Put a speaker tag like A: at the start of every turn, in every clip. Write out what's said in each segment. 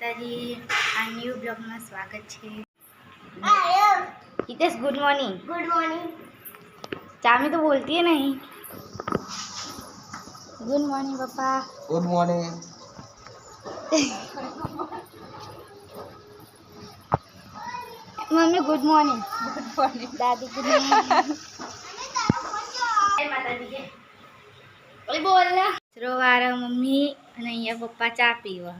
A: માતાજી આ ન્યૂ બ્લોગમાં સ્વાગત છે Hitesh good morning
B: good morning
A: Chami તો બોલતી है नहीं गुड मॉर्निंग पापा
C: good morning
A: mummy good morning good morning दादी गुड मॉर्निंग બોલ રોવાર મમ્મી અને અહીંયા પપ્પા ચા પીવા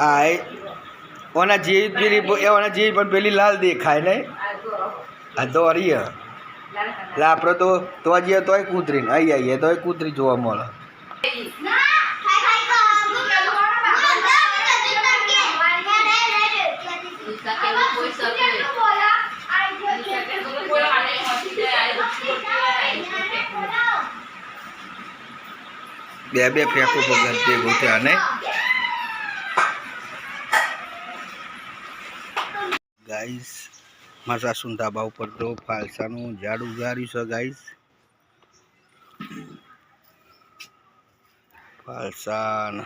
C: આ ઓના જેવી પેલી ઓના જેવી પણ પેલી લાલ દેખાય ને આ તો અરીય. એટલે આપણે તો તો જઈએ તોય કૂતરી અહીં આવીએ તોય કૂતરી જોવા મળે. બે બે ફેંકો પગર ભેગું થયા ને ગાઈસ મારા સુંધાબા ઉપર તો ફાલસાનું ઝાડ ઉગાડ્યું છે ગાઈસ ફાલસાન.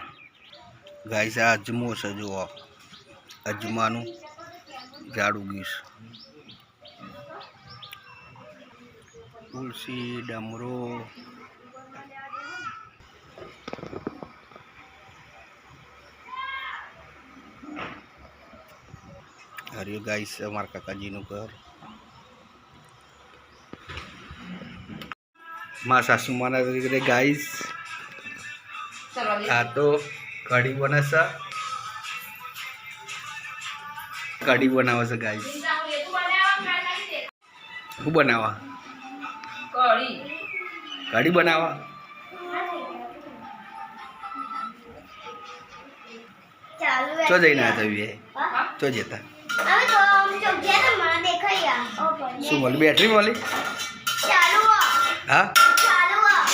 C: ગાઈસ આ અજમો છે, જુઓ. અજમાનું ઝાડ ઉગીશ તુલસી, ડમરો હરિયો ગાઈસ અમારા કાકાજીનું ઘર મારા સાસુ માના ઘરે ગાઈસ આ તો કઢી બને છે કઢી બનાવે છે ગાઈસ શું બનાવવા કઢી બનાવવા
B: ચાલુ
C: ચો જઈને આ જઈએ ચો જતા
B: હવે તો આમ જો ગયા તો મને દેખાઈ આ.
C: શું મળી? બેટરી બોલી
B: ચાલુ
C: હા.
B: ચાલુ આ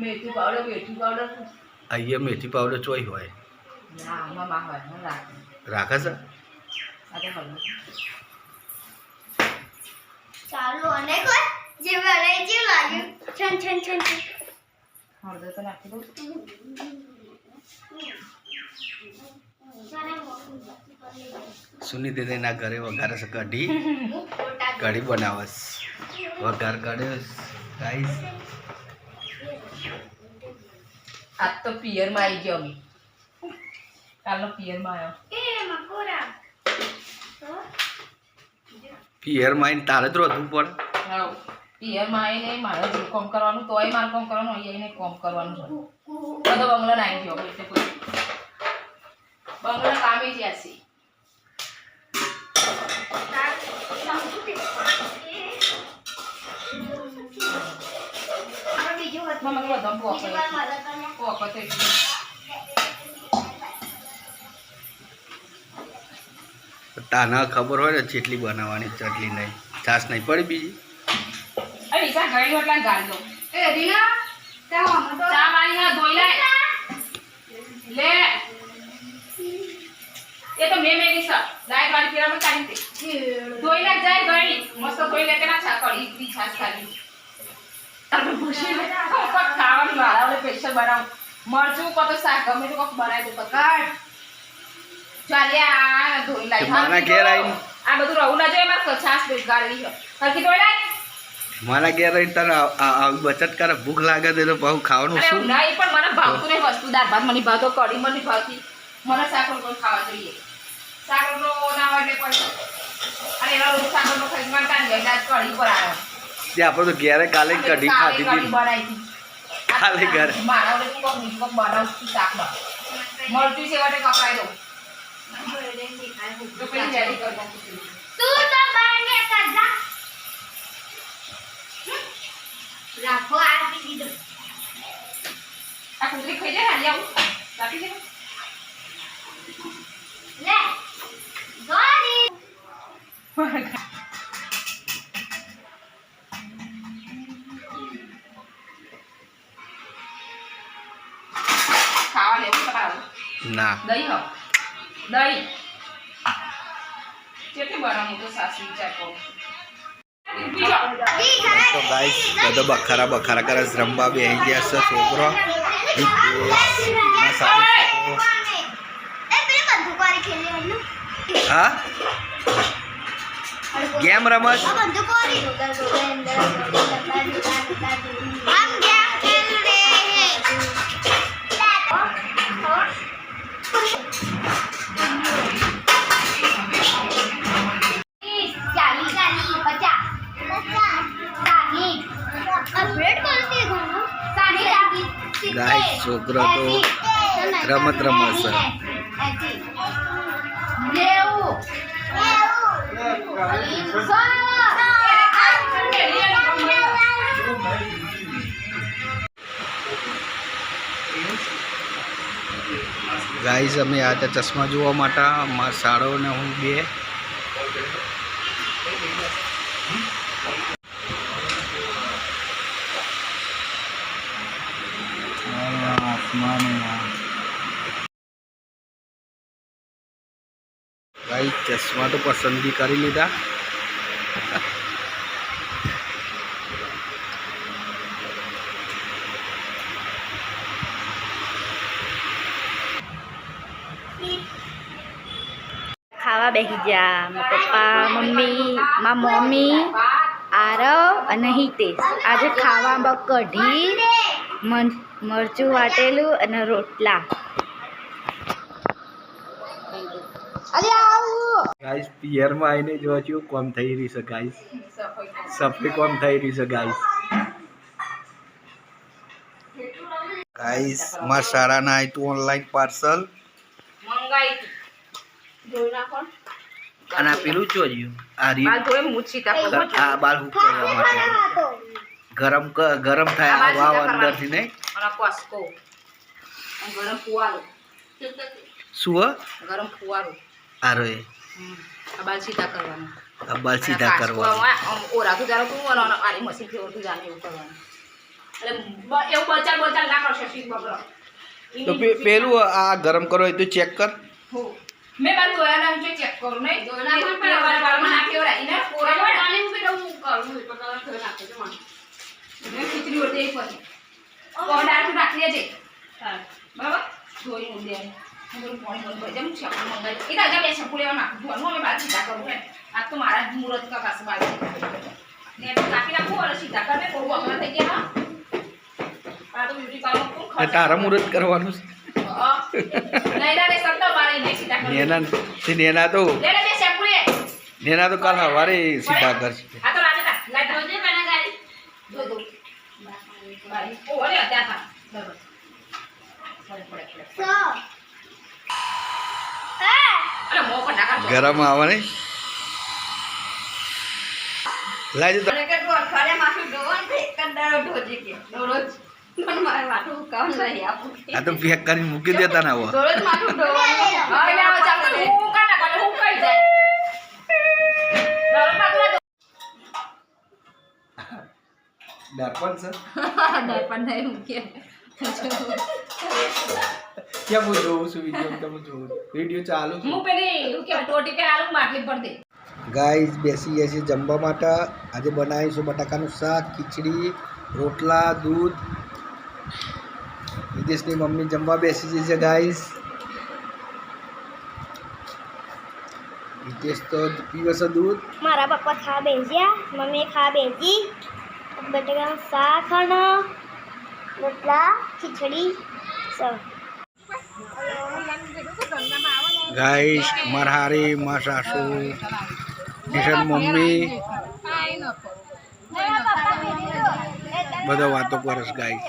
D: મેથી પાવડર મેથી પાવડર
C: અહીંયા મેથી પાવડર ચોઈ હોય.
D: રાખે.
C: રાખે છે?
B: ચાલુ અને કોઈ? જે વળે જે લાગ્યું છન છન છન છન.
D: હળદર તો નાખી દઉં.
C: સુનિધિના ઘરે વઘારે છે કઢી. કઢી બનાવસ વઘાર કાઢ્યો ગાઈસ.
D: આજ તો પિયરમાં આવી ગયો અમે કાલનો પિયરમાં આવ્યો
B: એ મકોરા
C: પિયર માઈને તારે જ રોધવું પડે.
D: પિયરમાં આવીને મારે જે કોમ કરવાનું તોય મારે કોમ કરવાનું અહીં આવીને કોમ કરવાનું છે. બધો બંગલો નાખી ગયો એટલે કોઈ બંગલો કામે જ્યાં છે. મમ્મી બધા. પોક
C: તાના ખબર હોય ને ચેટલી બનાવવાની ચટલી નહીં. છાશ નહીં પડી બીજી?
D: અરે ગળી ઘણી રોટલા ગાળી દો.
B: એ રીના હમ તો
D: ચા વાળી ધોઈ લે લે. એ તો મે મેગી સર લાઈટ વાળી પીરામાં કાઢી દે. ધોઈ લે જાય ગળી મસ્ત ધોઈ લે કે ના છા કરી ઈડલી છાશ ખાલી. તમે ભૂસી લે. ખાવાનું મારા ઓલે સ્પેશિયલ બનાવું. મરચું કો તો શાક ગમે તો કોક બનાવી દો પકડ. ચાલ્યા ધોઈ લાય.
C: તે મારા ઘેર આવીને.
D: આ બધું રહું ના જોઈએ મારે છાશ બે ગાળી છે. હરકી ધોઈ લાય.
C: મારા ઘેર આવીને તને આવી બચત કરે ભૂખ લાગે તો બહુ ખાવાનું
D: શું
C: શું?
D: એ પણ મને ભાવતું નહીં વસ્તુ દાળ ભાત. મને ભાવતો કઢી મને ભાવતી મને સાકર રોટલો ખાવા જોઈએ. શાક રોટલો ના હોય એટલે પછી અને એનો રોજ શાક રોટલો ખાઈ મને કાંઈ નહીં કઢી પર આવ્યો
C: જે આપણે તો ઘેરે કાલે જ કઢી ખાધી હતી. કાલે ઘરે.
D: મારા ઓલે કોકની કોક બનાવું મળતું છે વાટે કપાઈ તો.
B: તું રાખો આપી દીધો
D: આ કૂતરી ખાઈ જાય ને આવું. કાપી દે
B: લે ગોરી
D: ખાવા લેવું તમારું
C: ના.
D: દહીં હો. દહીં. કેટલી બનાવું તો સાસુ વિચાર બીજો
C: તો ગાઈસ બધો બખારા બખારા કરે. રમવા બે ગયા છે છોકરો. હા? ગેમ રમત? છોકરો તો રમત રમે છે.
B: નેવું
C: ગાઈઝ અમે આ ચશ્મા જોવા માટે મારા શાળાઓને હું બે ગાઈઝ ચશ્મા તો પસંદગી કરી લીધા
A: ખાવા બેસી જા. પપ્પા, મમ્મી, મા મમ્મી, આરવ અને હિતેશ. આજે ખાવામાં કઢી મન- મરચું વાટેલું અને રોટલા.
C: ગાઈસ પિયરમાં આવીને જોવા છું કોમ થઈ રહી છે ગાઈસ સફરી કોમ થઈ રહી છે ગાઈસ ગાઈઝ ના શાળાના આવ્યું ઓનલાઈન પાર્સલ
D: મંગાઈ જોઈ નાખો
C: અને પેલું જોયું આ રી
D: બાલ જોડે મૂછી તા
C: આ બાલ હુક કરવા માટે. ગરમ ગરમ થાય આ વાવ અંદરથી નહીં?
D: ગરમ ફુવારો
C: સુવ
D: ગરમ ફુવારો
C: આરો એ.
D: હમ. આ બાલ સીધા કરવાનું.
C: આ બાલ સીધા કરવા
D: ઓરાતું જારો તું અને આરી મશીન ફેરવતું જાને એવું કરવાનું. એટલે એવું બચાર બચાર ના કરશો શીખ બગડો.
C: તો પેલું આ ગરમ કરો એ તો ચેક કર.
D: મેં બાર ધોયા ના જો ચેક કરું નહીં? ધોયા ના પણ પેલા નાખી ઓરા ઇને કોરા મૂકી દઉં હું કરું એ તો ધોઈ નાખો છો મેં ખીચડી ઓરતે એક પછી તું રાખી દેજે. બરાબર? ધોઈ હું દે મારા મુહૂર્ત કા પાસે બાર ને તો નાખી નાખું અને સીધા કરે. બહુ અઘરા થઈ ગયા
C: તારા મુહૂર્ત કરવાનું છે. નેના તે નેના તો કાલ સવારે સીધા કરશે
D: આ તો રાજે તા લાઈ દો જે પેલા ગાડી દો દો બારી ઓ અરે ત્યાં થા બરાબર પડે પડે પડે
B: સો
D: અરે મો પર નાખા
C: ગરમ આવે ને લાજે તો
E: મને કે તું અઠવાડિયે માથું ધોવાનું તો એક જ દાડો ધોજે કે દરરોજ પણ મારે માથું કામ આવવાની આપું કે.
C: આ તો પેક કરીને મૂકી દેતા ના
D: આવે.
C: દર્પણ છે.
E: ડાયપર નહીં મૂકીએ.
C: ક્યાં હું જોઉં છું વીડિયો કેમ જોઉં વીડિયો ચાલુ છે
D: હું પેલી શું કહેવાય ટોટી કે આલુ માટલી પર દે
C: ગાઈઝ બેસી ગયા છીએ જમવા માટે આજે બનાવીશું બટાકાનું શાક ખીચડી રોટલા દૂધ વિદેશની મમ્મી જમવા બેસી ગઈ છે ગાઈઝ વિદેશ તો પીવે છે દૂધ
B: મારા પપ્પા ખા બેસ્યા મમ્મી ખા બેસી બટાકાનું શાક અને રોટલા ખીચડી સર
C: ગાઈઝ મારા હારી મારા સાસુ કિશન મમ્મી. બધા વાતો કરે
D: ગાઈશ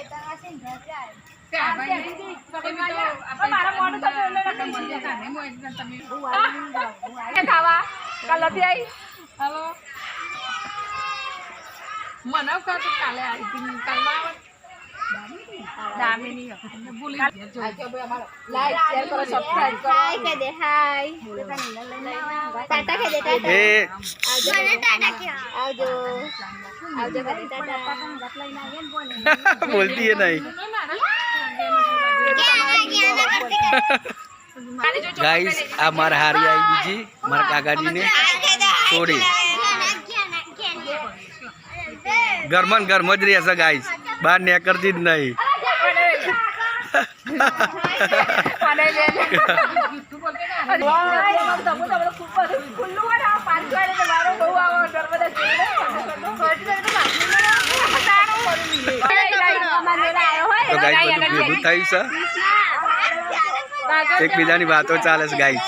D: મને કાલ આવી કાલે દામિની ભૂલી લાઈક શેર કરો સબસ્ક્રાઇબ કરો
F: હાય કહી દે હાય ટાટા કહી દે ટાટા
C: એ
F: ટાટા કહો આવજો આવજો દે ટાટા
C: બોલતી એ નહીં ગાઈસ આ મારા હારી આવી બીજી, મારા કાકાજીને છોડી. ઘરમાં ને ઘરમાં જ રહેશે ગાઈસ બહાર નીકળતી જ નહીં.
D: તો
C: ગાઈસ બધું ભેગું થયું છે. એકબીજાની વાતો ચાલે છે ગાઈસ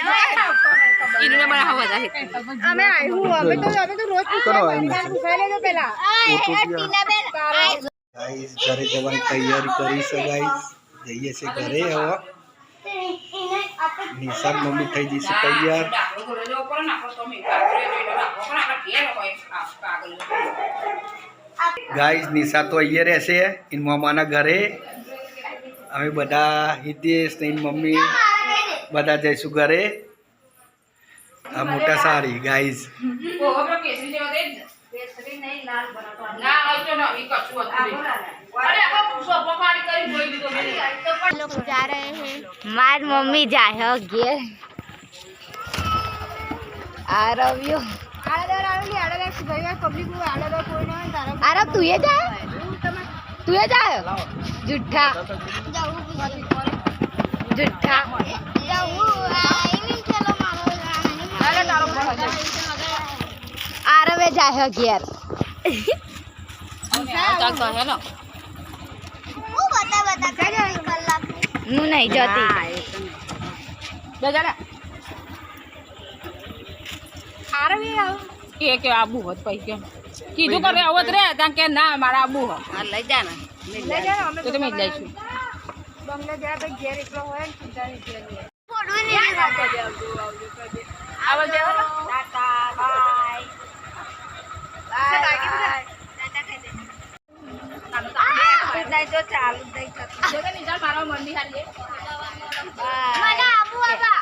D: ના. કોઈ એક ઘેર ના જેવું ઈનને બનાવ વધારે
F: અમે આવ્યું અમે તો અમે તો રોજ પૂછાઈ લેજો પેલા.
C: ગાઈસ ઘરે જવાની તૈયારી કરી છે ગાઈસ જઈએ છે ઘરે હવે. નિશાન મમ્મી થઈ જશે તૈયાર. ગાઈસ નિશા તો અહીંયા રહેશે એન મામાના ઘરે. અમે બધા હિતેશ ને મમ્મી બધા જઈશું ઘરે. આ મોટા સારી
F: ગાઈઝ
A: માર મમ્મી જાય ઘેર.
F: આરવ્યો
A: આરવ તું એ જાય તું એ જાય જુઠ્ઠા. જુઠ્ઠા. આરવે જાય હે ઘેર.
F: હું
A: નહીં જતી.
D: કે કે આબુ હોત પૈ કીધું કરે આવત રે ત્યાં કે ના મારા આબુ હો લઈ જા ને. તો તમે જ લઈશું.
F: બંગલા જા ઘેર એકલો હોય ને કરવાની ફોડું નહીં
D: આવલ દેવો ને
F: ટાટા બાય બાય જો ચાલુ દઈ
D: જો કે નિશાળ મારા મંડી હાલી
F: મને આબુ આબા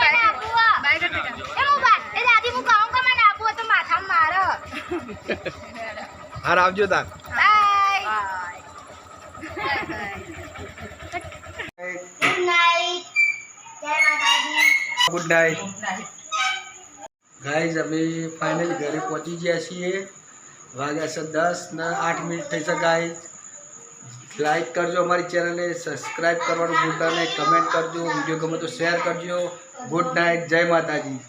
F: મને આબુ આ એ હું બા એ દાદી હું કહું કે મને આબુ તો માથામાં મારો
C: હાર આવજો તાર.
F: બાય ગુડ નાઈટ જય માતાજી.
C: ગુડ નાઇટ ગાઈઝ અમે ફાઇનલી ઘરે પહોંચી ગયા છીએ. વાગ્યા છે દસ ને આઠ મિનિટ થઈ છે ગાઈઝ લાઈક કરજો અમારી ચેનલને સબસ્ક્રાઈબ કરવાનું ભૂલતા નહીં. કમેન્ટ કરજો વીડિયો ગમે તો શેર કરજો. ગુડ નાઇટ જય માતાજી.